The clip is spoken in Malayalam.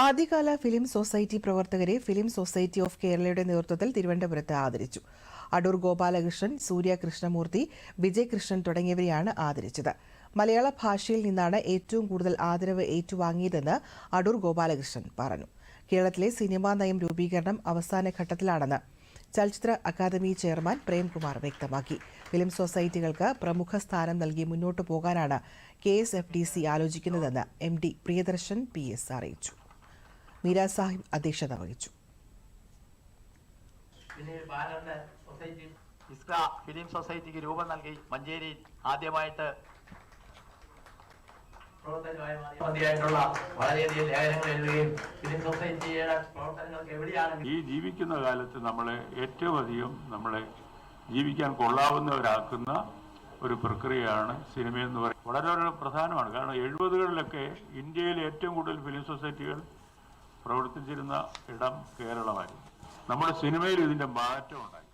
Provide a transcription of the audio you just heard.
ആദ്യകാല ഫിലിം സൊസൈറ്റി പ്രവർത്തകരെ ഫിലിം സൊസൈറ്റി ഓഫ് കേരളയുടെ നേതൃത്വത്തിൽ തിരുവനന്തപുരത്ത് ആദരിച്ചു. അടൂർ ഗോപാലകൃഷ്ണൻ സൂര്യ കൃഷ്ണമൂർത്തി വിജയ് കൃഷ്ണൻ തുടങ്ങിയവരെയാണ് ആദരിച്ചത്. മലയാള ഭാഷയിൽ നിന്നാണ് ഏറ്റവും കൂടുതൽ ആദരവ് ഏറ്റുവാങ്ങിയതെന്ന് അടൂർ ഗോപാലകൃഷ്ണൻ പറഞ്ഞു. കേരളത്തിലെ സിനിമാ നയം രൂപീകരണം അവസാന ഘട്ടത്തിലാണെന്ന് ചലച്ചിത്ര അക്കാദമി ചെയർമാൻ പ്രേംകുമാർ വ്യക്തമാക്കി. ഫിലിം സൊസൈറ്റികൾക്ക് പ്രമുഖ സ്ഥാനം നൽകി മുന്നോട്ടു പോകാനാണ് K S F D C ആലോചിക്കുന്നതെന്ന് M D Priyadarshan P S അറിയിച്ചു. മീര സാഹിബ് അധ്യക്ഷത വഹിച്ചു. ഇസ്ക ഫിലിം സൊസൈറ്റിക്ക് രൂപം നൽകി മഞ്ചേരിയിൽ ആദ്യമായിട്ട് പ്രവർത്തകരുമായി മാറി മതിയായിട്ടുള്ള വളരെയധികം ലേഖനങ്ങൾ എഴുതുകയും ഫിലിം സൊസൈറ്റിയുടെ പ്രവർത്തനങ്ങൾക്ക് എവിടെയാണ് ഈ ജീവിക്കുന്ന കാലത്ത് നമ്മളെ ഏറ്റവും അധികം നമ്മളെ ജീവിക്കാൻ കൊള്ളാവുന്നവരാക്കുന്ന ഒരു പ്രക്രിയയാണ് സിനിമയെന്ന് പറയുന്നത്. വളരെ വളരെ പ്രധാനമാണ്. കാരണം എഴുപതുകളിലൊക്കെ ഇന്ത്യയിൽ ഏറ്റവും കൂടുതൽ ഫിലിം സൊസൈറ്റികൾ പ്രവർത്തിച്ചിരുന്ന ഇടം കേരളമായിരുന്നു. നമ്മുടെ സിനിമയിൽ ഇതിന്റെ മാറ്റം ഉണ്ടായി.